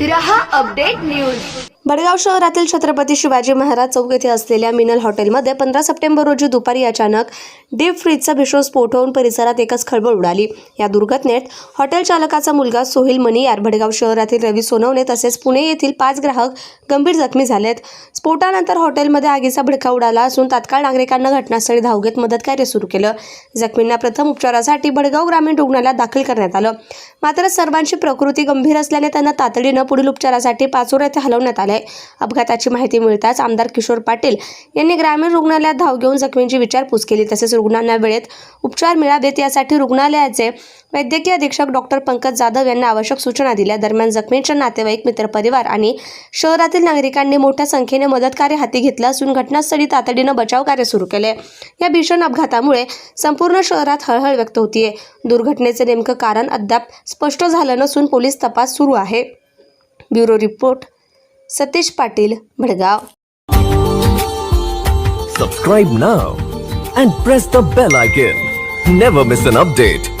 रहा update news. Bhadgaon शहरातील छत्रपती शिवाजी महाराज चौक येथे असलेल्या मिनल हॉटेलमध्ये पंधरा सप्टेंबर रोजी दुपारी अचानक डीप फ्रीजचा भीषण स्फोट होऊन परिसरात एकच खळबळ उडाली. या दुर्घटनेत हॉटेल चालकाचा मुलगा सोहिल मनियार भडगाव शहरातील रवी सोनवणे तसेच पुणे येथील पाच ग्राहक गंभीर जखमी झालेत. स्फोटानंतर हॉटेलमध्ये आगीचा भडका उडाला असून तात्काळ नागरिकांना घटनास्थळी धाव घेत मदतकार्य सुरू केलं. जखमींना प्रथम उपचारासाठी भडगाव ग्रामीण रुग्णालयात दाखल करण्यात आलं. मात्र सर्वांची प्रकृती गंभीर असल्याने त्यांना तातडीनं पुढील उपचारासाठी पाचोरा येथे हलवण्यात आले अपघाताची माहिती मिळताच आमदार किशोर पाटील यांनी ग्रामीण रुग्णालयात धाव घेऊन जखमींची विचारपूस केली. तसेच रुग्णांना वेळेत उपचार मिळावेत यासाठी रुग्णालयाचे वैद्यकीय अधीक्षक डॉक्टर पंकज जाधव यांना आवश्यक सूचना दिल्या. दरम्यान जखमींच्या नातेवाईक मित्रपरिवार आणि शहरातील नागरिकांनी मोठ्या संख्येने मदतकार्य हाती घेतलं असून घटनास्थळी तातडीनं बचाव कार्य सुरू केले. या भीषण अपघातामुळे संपूर्ण शहरात हळहळ व्यक्त होतीये. दुर्घटनेचे नेमकं कारण अद्याप स्पष्ट झालं नसून पोलीस तपास सुरू आहे. Bureau report. Satish Patil Bhadgaon Subscribe now and press the bell icon. Never miss an update.